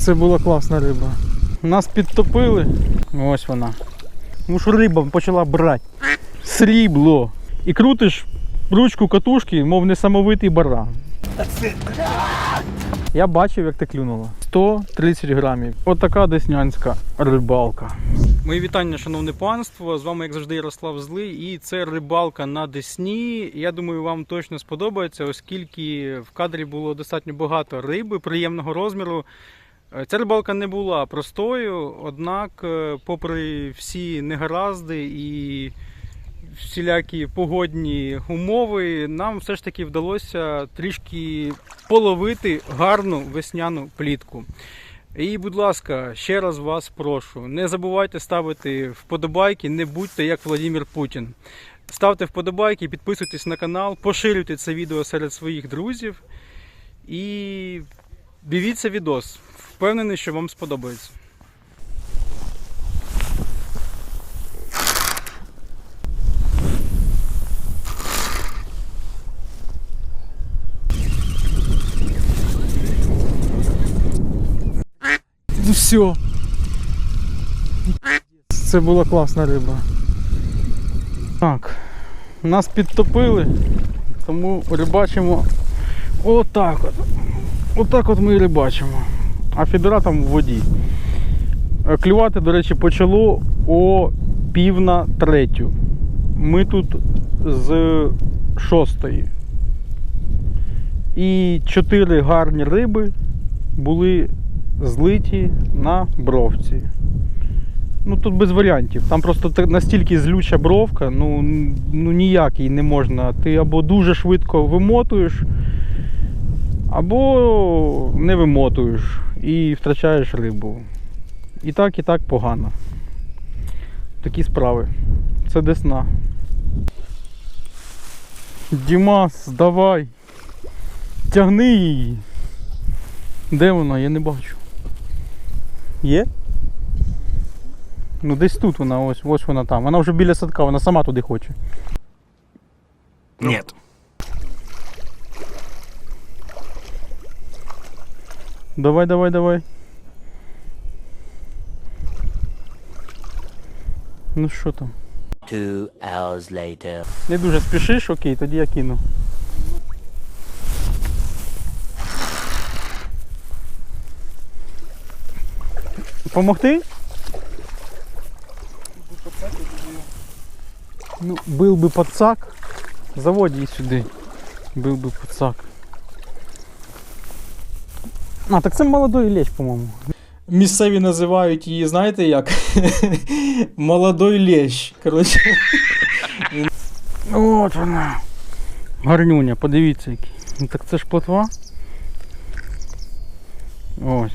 Це була класна риба. Нас підтопили. Ось вона. Тому що риба почала брати. Срібло. І крутиш ручку катушки, мов несамовитий баран. Я бачив, як ти клюнула. 130 грамів. Отака деснянська рибалка. Мої вітання, шановне панство. З вами, як завжди, Ярослав Злий. І це рибалка на Десні. Я думаю, вам точно сподобається, оскільки в кадрі було достатньо багато риби приємного розміру. Е, Ця рибалка не була простою, однак, е, попри всі негаразди і всілякі погодні умови, нам все ж таки вдалося трішки половити гарну весняну плітку. І, будь ласка, ще раз вас прошу, не забувайте ставити вподобайки, не будьте як Владимир Путін. Ставте вподобайки, підписуйтесь на канал, поширюйте це відео серед своїх друзів і дивіться відос. Впевнений, що вам сподобається. Ну все. Це була класна риба. Так. Нас підтопили, тому рибачимо отак от. Отак от ми і рибачимо. А фідера там в воді. Е, Клювати, до речі, почало о пів на третю. Ми тут з шостої. І чотири гарні риби були злиті на бровці. Ну тут без варіантів. Там просто настільки злюча бровка, ну, ну ніяк її не можна. Ти або дуже швидко вимотуєш, або не вимотуєш і втрачаєш рибу. І так, і так погано. Такі справи. Це десна. Дімас, давай. Тягни її. Де вона? Я не бачу. Є? Ну десь тут вона, ось, ось вона там. Вона вже біля садка, вона сама туди хоче. Нет. Давай, давай, давай. Ну що там? Two hours later. Не дуже спішиш, окей, тоді я кину. Помогти? Ну, был бы подсак, заводь її сюди. Был би подсак. А, так це молодой лещ, по-моєму. Місцеві називають її, знаєте як? Молодой лещ. Коротше. От вона. Гарнюня, подивіться який. Ну так це ж плотва. Ось.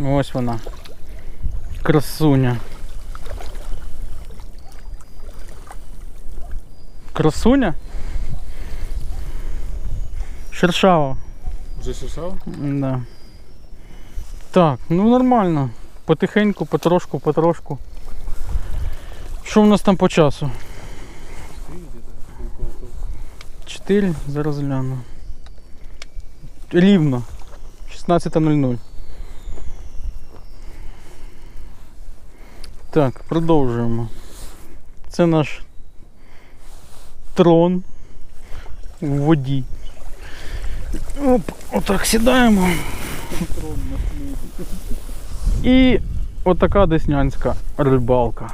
Ось вона. Красуня. Красуня? Шершава. Шишав? Да. Так, ну нормально. Потихеньку, потрошку, потрошку. Що в нас там по часу? 4, зараз гляну. Рівно. 16.00. Так, продовжуємо. Це наш трон в воді. Оп, отак сідаємо. І отака деснянська рибалка.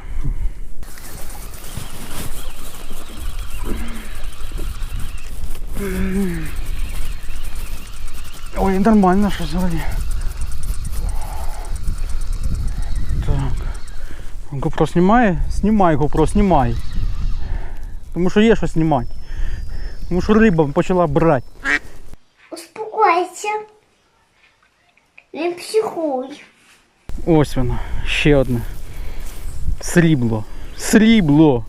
Ой, нормально щось вроді. Так. GoPro знімає? Знімай GoPro, знімай. Тому що є що знімати. Тому що риба почала брати. Психуй. Ось воно, ще одне. Срібло. Срібло.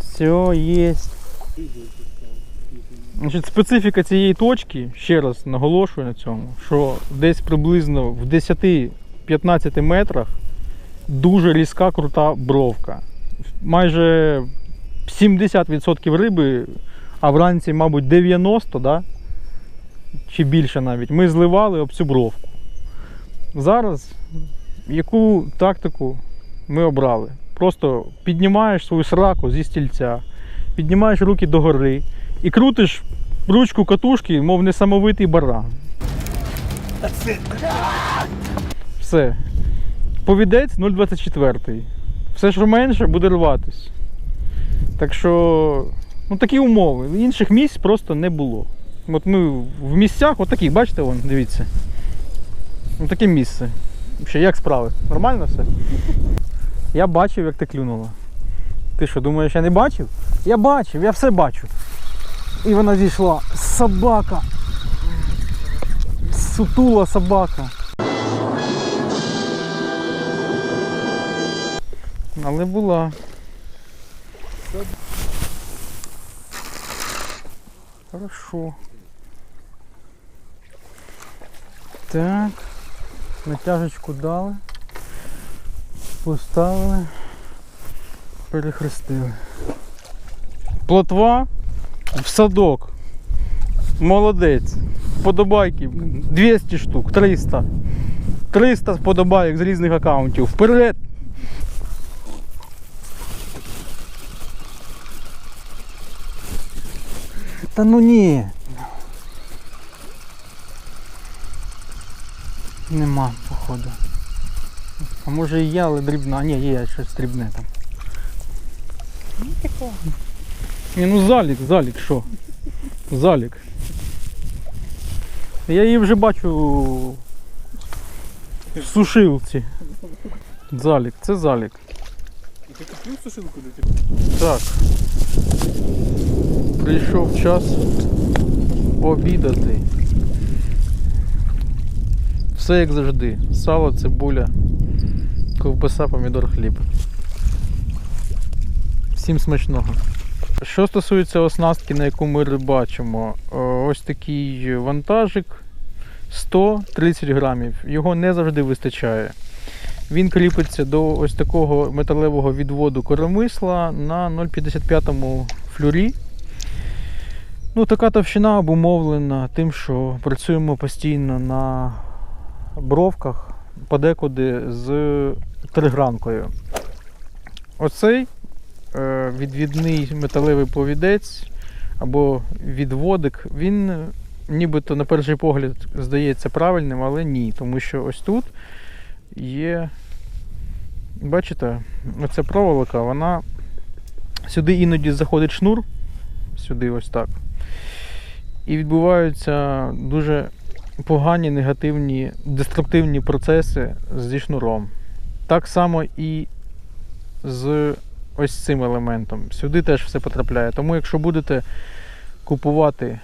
Все є. Значить, специфіка цієї точки, ще раз наголошую на цьому, що десь приблизно в 10-15 метрах дуже різка крута бровка. Майже 70% риби, а вранці, мабуть, 90%, да? Чи більше навіть, ми зливали об цю бровку. Зараз яку тактику ми обрали? Просто піднімаєш свою сраку зі стільця, піднімаєш руки догори і крутиш ручку катушки, мов несамовитий баран. Все. Повідець 0,24. Все, що менше, буде рватись. Так що, ну такі умови. Інших місць просто не було. От ми в місцях, от таких, бачите, вон, дивіться. Ну таке місце. Ще як справи? Нормально все? Я бачив, як ти клюнула. Ти що, думаєш, я не бачив? Я бачив, я все бачу. І вона зійшла. Собака. Сутула собака. Але була. Хорошо. Так. Натяжечку дали. Поставили. Перехрестили. Плотва в садок. Молодець. Подобайки. 200 штук, 300. 300 вподобайок з різних аккаунтів. Вперед! Та ну ні. Нема, походу. А може і є, але дрібна. А, ні, є щось дрібне там. Ні, ну залік, залік, що? Залік. Я її вже бачу в сушилці. Залік, це залік. Ти купив сушилку для Так. Прийшов час обідати. Все як завжди. Сало, цибуля, ковбаса, помідор, хліб. Всім смачного. Що стосується оснастки, на яку ми рибачимо, ось такий вантажик 130 грамів. Його не завжди вистачає. Він кріпиться до ось такого металевого відводу коромисла на 0,55 флюрі. Ну, така товщина обумовлена тим, що працюємо постійно на бровках, подекуди з тригранкою. Оцей е, відвідний металевий повідець або відводик, він нібито на перший погляд здається правильним, але ні, тому що ось тут є. Бачите, оця проволока, вона сюди іноді заходить шнур, сюди ось так. І відбуваються дуже погані, негативні, деструктивні процеси зі шнуром. Так само і з ось цим елементом. Сюди теж все потрапляє. Тому якщо будете купувати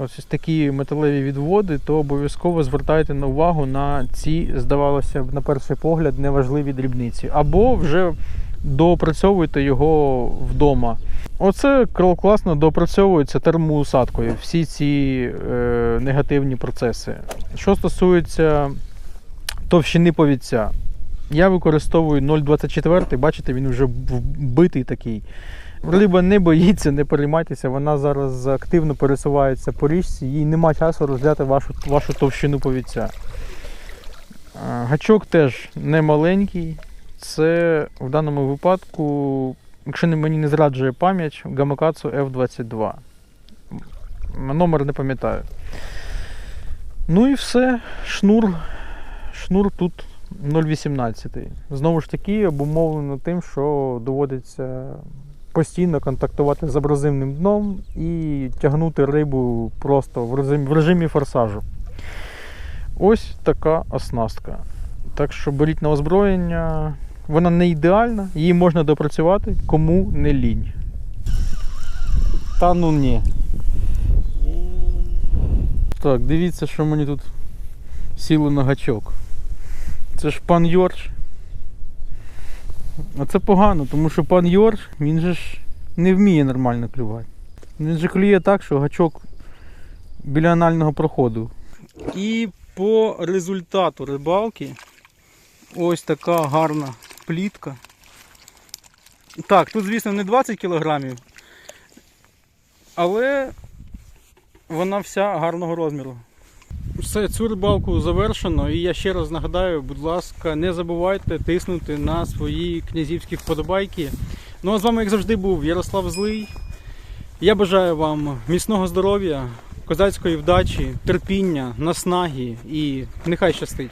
ось такі металеві відводи, то обов'язково звертайте на увагу на ці, здавалося б, на перший погляд, неважливі дрібниці. Або вже доопрацьовуйте його вдома. Оце класно доопрацьовується термоусадкою, всі ці е, негативні процеси. Що стосується товщини повідця, я використовую 0,24, бачите, він вже вбитий такий. Риба не боїться, не переймайтеся, вона зараз активно пересувається по річці, їй нема часу розгляти вашу, вашу товщину повідця. Гачок теж не маленький. Це в даному випадку, якщо мені не зраджує пам'ять, Гамакацу F22. Номер не пам'ятаю. Ну і все. Шнур. Шнур тут 0,18. Знову ж таки, обумовлено тим, що доводиться постійно контактувати з абразивним дном і тягнути рибу просто в режимі, в режимі форсажу. Ось така оснастка. Так що беріть на озброєння. Вона не ідеальна, її можна допрацювати, кому не лінь. Та ну ні. Так, дивіться, що мені тут сіло на гачок. Це ж пан Йорч. А це погано, тому що пан Йорч, він же ж не вміє нормально клювати. Він же клює так, що гачок біля анального проходу. І по результату рибалки ось така гарна плітка. Так, тут, звісно, не 20 кілограмів, але вона вся гарного розміру. Все, цю рибалку завершено. І я ще раз нагадаю, будь ласка, не забувайте тиснути на свої князівські вподобайки. Ну а з вами, як завжди, був Ярослав Злий. Я бажаю вам міцного здоров'я, козацької вдачі, терпіння, наснаги і нехай щастить.